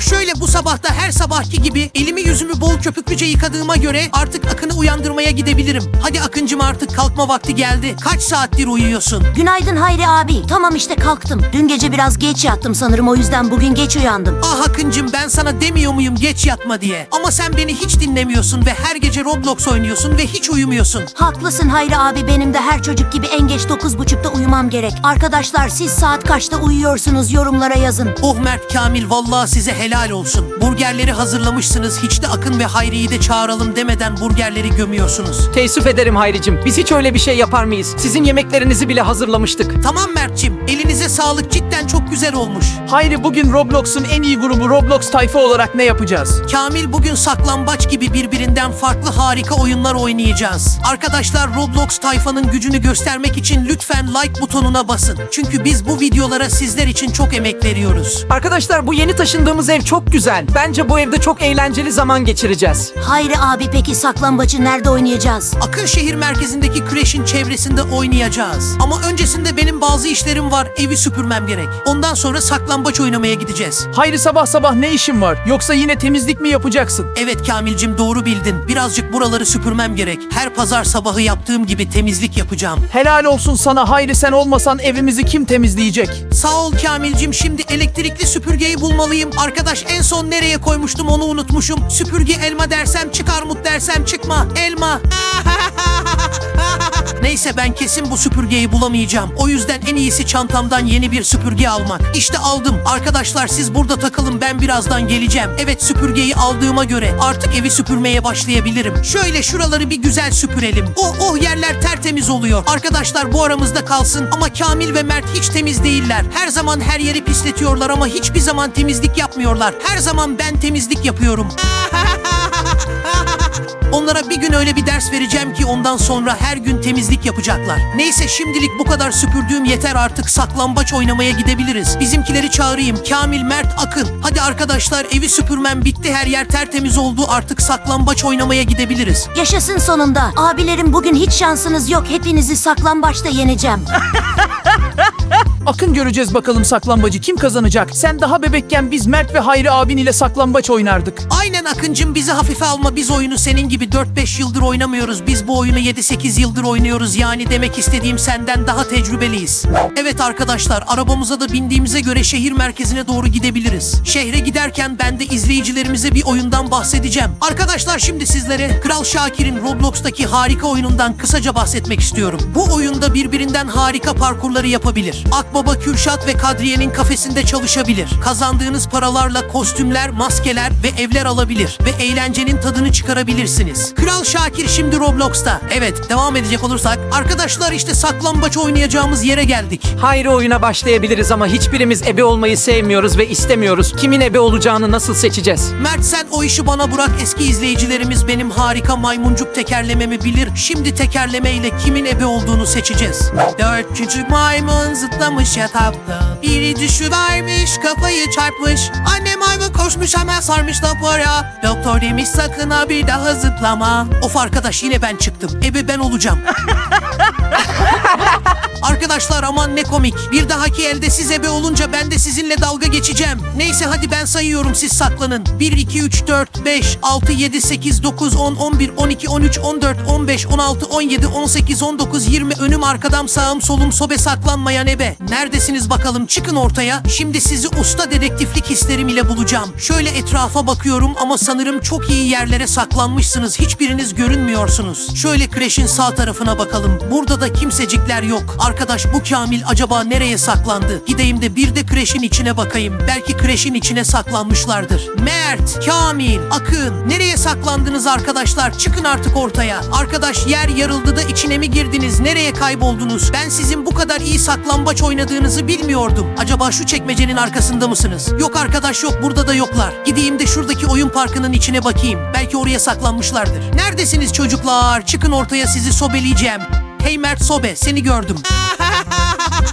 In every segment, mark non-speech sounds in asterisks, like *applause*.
Şöyle bu sabahta her sabahki gibi elimi yüzümü bol köpüklüce yıkadığıma göre artık Akın'ı uyandırmaya gidebilirim. Hadi Akıncım artık kalkma vakti geldi. Kaç saattir uyuyorsun? Günaydın Hayri abi. Tamam işte kalktım. Dün gece biraz geç yattım sanırım o yüzden bugün geç uyandım. Ah Akıncım ben sana demiyor muyum geç yatma diye. Ama sen beni hiç dinlemiyorsun ve her gece Roblox oynuyorsun ve hiç uyumuyorsun. Haklısın Hayri abi benim de her çocuk gibi en geç 9.30'da uyumam gerek. Arkadaşlar siz saat kaçta uyuyorsunuz yorumlara yazın. Oh Mert Kamil vallahi size helal olsun. Burgerleri hazırlamışsınız. Hiç de Akın ve Hayri'yi de çağıralım demeden burgerleri gömüyorsunuz. Teessüf ederim Hayricim. Biz hiç öyle bir şey yapar mıyız? Sizin yemeklerinizi bile hazırlamıştık. Tamam Mert'cim elinize sağlık cidden çok güzel olmuş. Hayri bugün Roblox'un en iyi grubu Roblox tayfa olarak ne yapacağız? Kamil bugün saklambaç gibi birbirinden farklı harika oyunlar oynayacağız. Arkadaşlar Roblox tayfanın gücünü göstermek için lütfen like butonuna basın. Çünkü biz bu videolara sizler için çok emek veriyoruz. Arkadaşlar bu yeni taşındığımız ev çok güzel. Bence bu evde çok eğlenceli zaman geçireceğiz. Hayri abi peki saklambacı nerede oynayacağız? Akın şehir merkezindeki kreşin çevresinde oynayacağız. Ama öncesinde benim bazı işlerim var. Evi süpürmem gerek. Ondan sonra saklambaç oynamaya gideceğiz. Hayri sabah sabah ne işin var? Yoksa yine temizlik mi yapacaksın? Evet Kamilcim doğru bildin. Birazcık buraları süpürmem gerek. Her pazar sabahı yaptığım gibi temizlik yapacağım. Helal olsun sana Hayri sen olmasan evimizi kim temizleyecek? Sağ ol Kamilcim. Şimdi elektrikli süpürgeyi bulmalıyım. Arkadaş en son nereye koymuştum onu unutmuşum. Süpürge elma dersem çıkar mut dersem çıkma. Elma. Neyse ben kesin bu süpürgeyi bulamayacağım. O yüzden en iyisi çantamdan yeni bir süpürge almak. İşte aldım. Arkadaşlar siz burada takılın ben birazdan geleceğim. Evet süpürgeyi aldığıma göre artık evi süpürmeye başlayabilirim. Şöyle şuraları bir güzel süpürelim. Oh oh yerler tertemiz oluyor. Arkadaşlar bu aramızda kalsın ama Kamil ve Mert hiç temiz değiller. Her zaman her yeri pisletiyorlar ama hiçbir zaman temizlik yapmıyorlar. Her zaman ben temizlik yapıyorum. *laughs* Onlara bir gün öyle bir ders vereceğim ki ondan sonra her gün temizlik yapacaklar. Neyse şimdilik bu kadar süpürdüğüm yeter artık saklambaç oynamaya gidebiliriz. Bizimkileri çağırayım. Kamil, Mert, Akın. Hadi arkadaşlar evi süpürmem bitti her yer tertemiz oldu artık saklambaç oynamaya gidebiliriz. Yaşasın sonunda. Abilerim bugün hiç şansınız yok. Hepinizi saklambaçta yeneceğim. *laughs* Akın göreceğiz bakalım saklambacı kim kazanacak? Sen daha bebekken biz Mert ve Hayri abin ile saklambaç oynardık. Aynen Akıncım bizi hafife alma biz oyunu senin gibi 4-5 yıldır oynamıyoruz. Biz bu oyunu 7-8 yıldır oynuyoruz yani demek istediğim senden daha tecrübeliyiz. Evet arkadaşlar arabamıza da bindiğimize göre şehir merkezine doğru gidebiliriz. Şehre giderken ben de izleyicilerimize bir oyundan bahsedeceğim. Arkadaşlar şimdi sizlere Kral Şakir'in Roblox'taki harika oyunundan kısaca bahsetmek istiyorum. Bu oyunda birbirinden harika parkurları yapabilir. Akbaba Kürşat ve Kadriye'nin kafesinde çalışabilir. Kazandığınız paralarla kostümler, maskeler ve evler alabilir ve eğlencenin tadını çıkarabilirsiniz. Kral Şakir şimdi Roblox'ta. Evet, devam edecek olursak arkadaşlar işte saklambaç oynayacağımız yere geldik. Hayri oyuna başlayabiliriz ama hiçbirimiz ebe olmayı sevmiyoruz ve istemiyoruz. Kimin ebe olacağını nasıl seçeceğiz? Mert sen o işi bana bırak eski izleyicilerimiz benim harika maymuncuk tekerlememi bilir. Şimdi tekerlemeyle kimin ebe olduğunu seçeceğiz. Dört küçük maymun zıplamış yatakta. Biri düşüvermiş kafayı çarpmış. Anne maymun koşmuş hemen sarmış rapora. Doktor demiş sakın ha bir daha zıplama. Of arkadaş yine ben çıktım. Ebe ben olacağım. *laughs* Arkadaşlar aman ne komik. Bir dahaki elde siz ebe olunca ben de sizinle dalga geçeceğim. Neyse hadi ben sayıyorum siz saklanın. 1, 2, 3, 4, 5, 6, 7, 8, 9, 10, 11, 12, 13, 14, 15, 16, 17, 18, 19, 20 önüm arkadam sağım solum sobe saklanmayan ebe. Neredesiniz bakalım çıkın ortaya. Şimdi sizi usta dedektiflik hislerim ile bulacağım. Şöyle etrafa bakıyorum ama sanırım çok iyi yerlere saklanmışsınız. Hiçbiriniz görünmüyorsunuz. Şöyle kreşin sağ tarafına bakalım. Burada da kimsecikler yok. Arkadaş bu Kamil acaba nereye saklandı? Gideyim de bir de kreşin içine bakayım. Belki kreşin içine saklanmışlardır. Mert, Kamil, Akın nereye saklandınız arkadaşlar? Çıkın artık ortaya. Arkadaş yer yarıldı da içine mi girdiniz? Nereye kayboldunuz? Ben sizin bu kadar iyi saklambaç oynadığınızı bilmiyordum. Acaba şu çekmecenin arkasında mısınız? Yok arkadaş yok burada da yoklar. Gideyim de şuradaki oyun parkının içine bakayım. Belki oraya saklanmışlardır. Neredesiniz çocuklar? Çıkın ortaya sizi sobeleyeceğim. Hey Mert Sobe seni gördüm.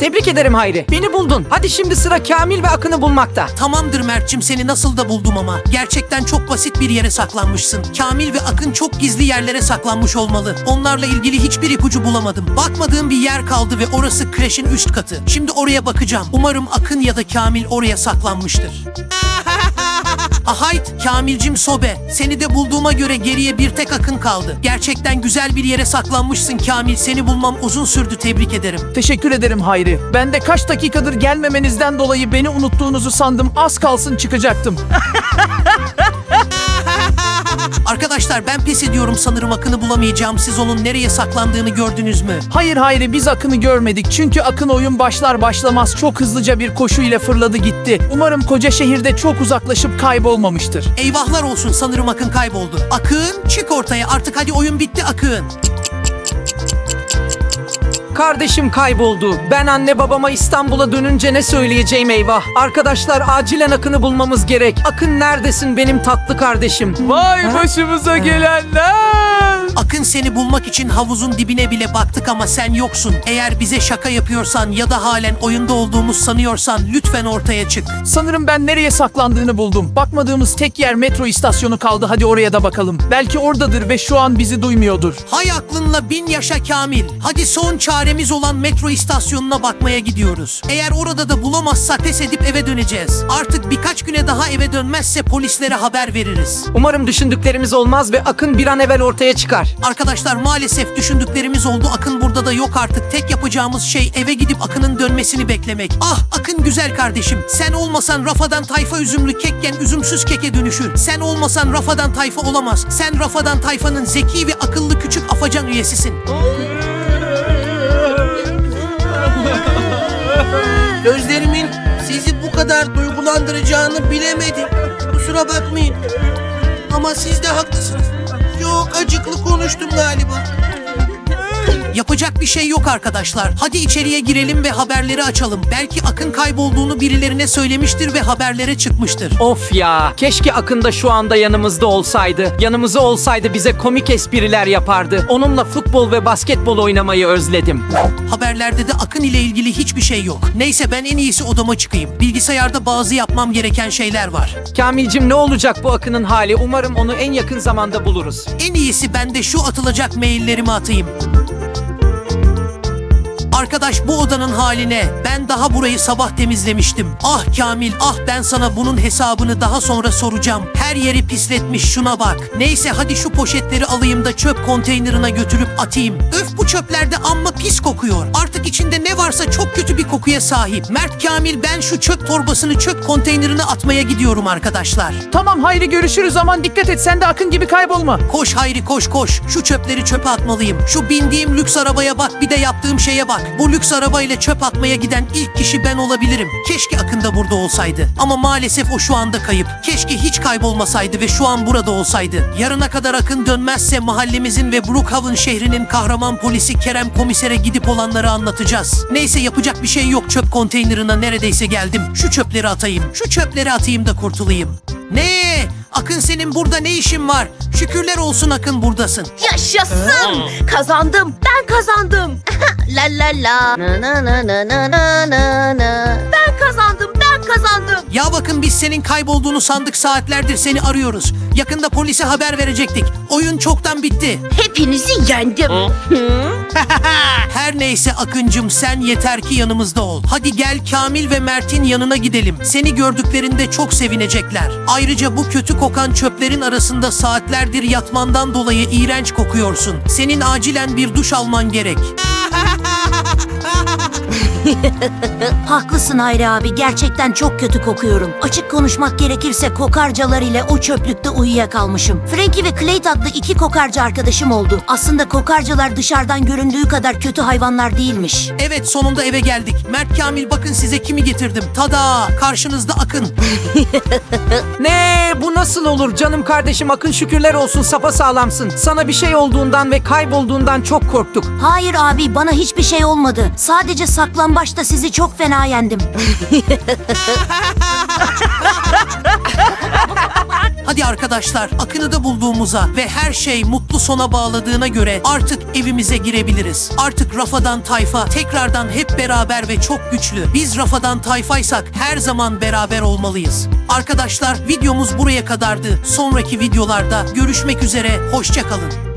Tebrik ederim Hayri. Beni buldun. Hadi şimdi sıra Kamil ve Akın'ı bulmakta. Tamamdır Mert'cim seni nasıl da buldum ama. Gerçekten çok basit bir yere saklanmışsın. Kamil ve Akın çok gizli yerlere saklanmış olmalı. Onlarla ilgili hiçbir ipucu bulamadım. Bakmadığım bir yer kaldı ve orası kreşin üst katı. Şimdi oraya bakacağım. Umarım Akın ya da Kamil oraya saklanmıştır. Hayt Kamilcim Sobe. Seni de bulduğuma göre geriye bir tek akın kaldı. Gerçekten güzel bir yere saklanmışsın Kamil. Seni bulmam uzun sürdü tebrik ederim. Teşekkür ederim Hayri. Ben de kaç dakikadır gelmemenizden dolayı beni unuttuğunuzu sandım. Az kalsın çıkacaktım. *laughs* Arkadaşlar ben pes ediyorum sanırım akını bulamayacağım. Siz onun nereye saklandığını gördünüz mü? Hayır Hayri biz Akın'ı görmedik. Çünkü Akın oyun başlar başlamaz çok hızlıca bir koşu ile fırladı gitti. Umarım koca şehirde çok uzaklaşıp kaybolmamıştır. Eyvahlar olsun sanırım Akın kayboldu. Akın çık ortaya artık hadi oyun bitti Akın. Kardeşim kayboldu. Ben anne babama İstanbul'a dönünce ne söyleyeceğim eyvah. Arkadaşlar acilen Akın'ı bulmamız gerek. Akın neredesin benim tatlı kardeşim? Vay başımıza gelenler. Akın seni bulmak için havuzun dibine bile baktık ama sen yoksun. Eğer bize şaka yapıyorsan ya da halen oyunda olduğumuz sanıyorsan lütfen ortaya çık. Sanırım ben nereye saklandığını buldum. Bakmadığımız tek yer metro istasyonu kaldı. Hadi oraya da bakalım. Belki oradadır ve şu an bizi duymuyordur. Hay aklınla bin yaşa Kamil. Hadi son çaremiz olan metro istasyonuna bakmaya gidiyoruz. Eğer orada da bulamazsak pes edip eve döneceğiz. Artık birkaç güne daha eve dönmezse polislere haber veririz. Umarım düşündüklerimiz olmaz ve Akın bir an evvel ortaya çıkar. Arkadaşlar maalesef düşündüklerimiz oldu. Akın burada da yok artık. Tek yapacağımız şey eve gidip Akın'ın dönmesini beklemek. Ah Akın güzel kardeşim. Sen olmasan Rafadan Tayfa üzümlü kekken üzümsüz keke dönüşür. Sen olmasan Rafadan Tayfa olamaz. Sen Rafadan Tayfa'nın zeki ve akıllı küçük afacan üyesisin. Gözlerimin sizi bu kadar duygulandıracağını bilemedim. Kusura bakmayın. Ama siz de haklısınız. Çok acıklı konuştum galiba. Yapacak bir şey yok arkadaşlar. Hadi içeriye girelim ve haberleri açalım. Belki Akın kaybolduğunu birilerine söylemiştir ve haberlere çıkmıştır. Of ya. Keşke Akın da şu anda yanımızda olsaydı. Yanımızda olsaydı bize komik espriler yapardı. Onunla futbol ve basketbol oynamayı özledim. Haberlerde de Akın ile ilgili hiçbir şey yok. Neyse ben en iyisi odama çıkayım. Bilgisayarda bazı yapmam gereken şeyler var. Kamilcim ne olacak bu Akın'ın hali? Umarım onu en yakın zamanda buluruz. En iyisi ben de şu atılacak maillerimi atayım. like Arkadaş bu odanın haline ben daha burayı sabah temizlemiştim. Ah Kamil ah ben sana bunun hesabını daha sonra soracağım. Her yeri pisletmiş şuna bak. Neyse hadi şu poşetleri alayım da çöp konteynerine götürüp atayım. Öf bu çöplerde amma pis kokuyor. Artık içinde ne varsa çok kötü bir kokuya sahip. Mert Kamil ben şu çöp torbasını çöp konteynerine atmaya gidiyorum arkadaşlar. Tamam Hayri görüşürüz aman dikkat et sen de Akın gibi kaybolma. Koş Hayri koş koş. Şu çöpleri çöpe atmalıyım. Şu bindiğim lüks arabaya bak bir de yaptığım şeye bak. Bu lüks arabayla çöp atmaya giden ilk kişi ben olabilirim. Keşke Akın da burada olsaydı. Ama maalesef o şu anda kayıp. Keşke hiç kaybolmasaydı ve şu an burada olsaydı. Yarına kadar Akın dönmezse mahallemizin ve Brookhaven şehrinin kahraman polisi Kerem komisere gidip olanları anlatacağız. Neyse yapacak bir şey yok çöp konteynerine neredeyse geldim. Şu çöpleri atayım. Şu çöpleri atayım da kurtulayım. Ne? Akın senin burada ne işin var? Şükürler olsun Akın buradasın. Yaşasın! Kazandım. Ben kazandım. *laughs* la la la. Na na na na na na na. Kazandım. Ya bakın biz senin kaybolduğunu sandık saatlerdir seni arıyoruz. Yakında polise haber verecektik. Oyun çoktan bitti. Hepinizi yendim. *laughs* *laughs* Her neyse Akıncım sen yeter ki yanımızda ol. Hadi gel Kamil ve Mert'in yanına gidelim. Seni gördüklerinde çok sevinecekler. Ayrıca bu kötü kokan çöplerin arasında saatlerdir yatmandan dolayı iğrenç kokuyorsun. Senin acilen bir duş alman gerek. *laughs* *laughs* Haklısın Hayri abi gerçekten çok kötü kokuyorum. Açık konuşmak gerekirse kokarcalar ile o çöplükte uyuyakalmışım. Frankie ve Clayt adlı iki kokarca arkadaşım oldu. Aslında kokarcalar dışarıdan göründüğü kadar kötü hayvanlar değilmiş. Evet sonunda eve geldik. Mert Kamil bakın size kimi getirdim. Tada karşınızda Akın. *laughs* Ne? Bu nasıl olur? Canım kardeşim Akın şükürler olsun sapa sağlamsın. Sana bir şey olduğundan ve kaybolduğundan çok korktuk. Hayır abi bana hiçbir şey olmadı. Sadece saklambaçta sizi çok fena yendim. Hadi arkadaşlar Akın'ı da bulduğumuza ve her şey mutlu sona bağladığına göre artık evimize girebiliriz. Artık Rafadan Tayfa tekrardan hep beraber ve çok güçlü. Biz Rafadan Tayfaysak her zaman beraber olmalıyız. Arkadaşlar videomuz buraya kadardı. Sonraki videolarda görüşmek üzere. Hoşçakalın.